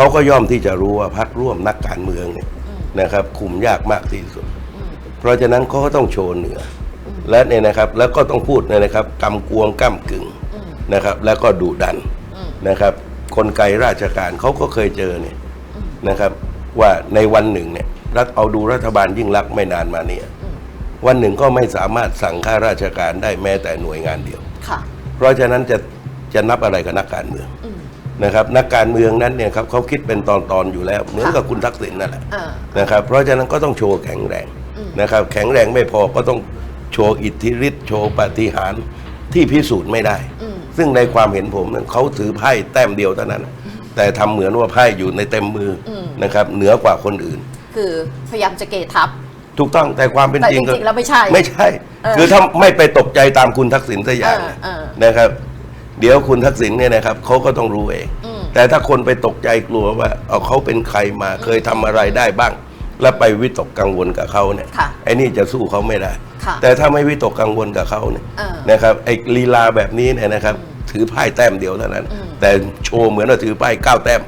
เขาก็ย่อมที่จะรู้ว่าพรรคร่วมนักการเมืองเนี่ยนะครับคุมยากมากที่สุด เพราะฉะนั้นเขาก็ต้องโชว์เหนืออและเนี่ยนะครับแล้วก็ต้องพูดเนี่ยนะครับกำกวงก้ากึ่งนะครับ แล้วก็ดุดันนะครับ คนไกลราชการเขาก็เคยเจอเนี่ยนะครับ ว่าในวันหนึ่งเนี่ยรัฐเอาดูรัฐบาลยิ่งรักษณ์ไม่นานมาเนี่ยวันหนึ่งก็ไม่สามารถสั่งข้าราชการได้แม้แต่หน่วยงานเดียวค่ะเพราะฉะนั้นจะจะนับอะไรกับนักการเมือง นะครับนักการเมืองนั้นเนี่ยครับเขาคิดเป็นตอนๆอยู่แล้ว เหมือนกับคุณทักษิณนั่นแหละอ่านะครับเพราะฉะนั้นก็ต้องโชว์แข็งแรงนะครับแข็งแรงไม่พอก็ต้องโชว์อิทธิฤทธิ์โชว์ปาฏิหารย์ที่พิสูจน์ไม่ได้ซึ่งในความเห็นผมนั้นเขาถือไพ่แต้มเดียวเท่านั้น แต่ทำเหมือนว่าไพ่อยู่ในเต็มมืออนะครับเหนือกว่าคนอื่น คือพยายามจะเกทับ ถูกต้องแต่ความเป็นแต่จริงจริงๆแล้วไม่ใช่ไม่ใช่ เออคือถ้าไม่ไปตกใจตามคุณทักษิณสักอย่างเออเออ นะครับ เดี๋ยวคุณทักษิณเนี่ยนะครับเขาก็ต้องรู้เองแต่ถ้าคนไปตกใจกลัวว่าเอาเขาเป็นใครมาเคยทำอะไรได้บ้าง แล้วไปวิตกกังวลกับเขาเนี่ยค่ะไอ้นี่จะสู้เขาไม่ได้ ค่ะแต่ถ้าไม่วิตกกังวลกับเขาเนี่ยเออนะครับไอ้ลีลาแบบนี้เนี่ยนะครับ ถือไพ่แต้มเดียวเท่านั้น แต่โชว์เหมือนว่าถือไพ่เก้าแต้ม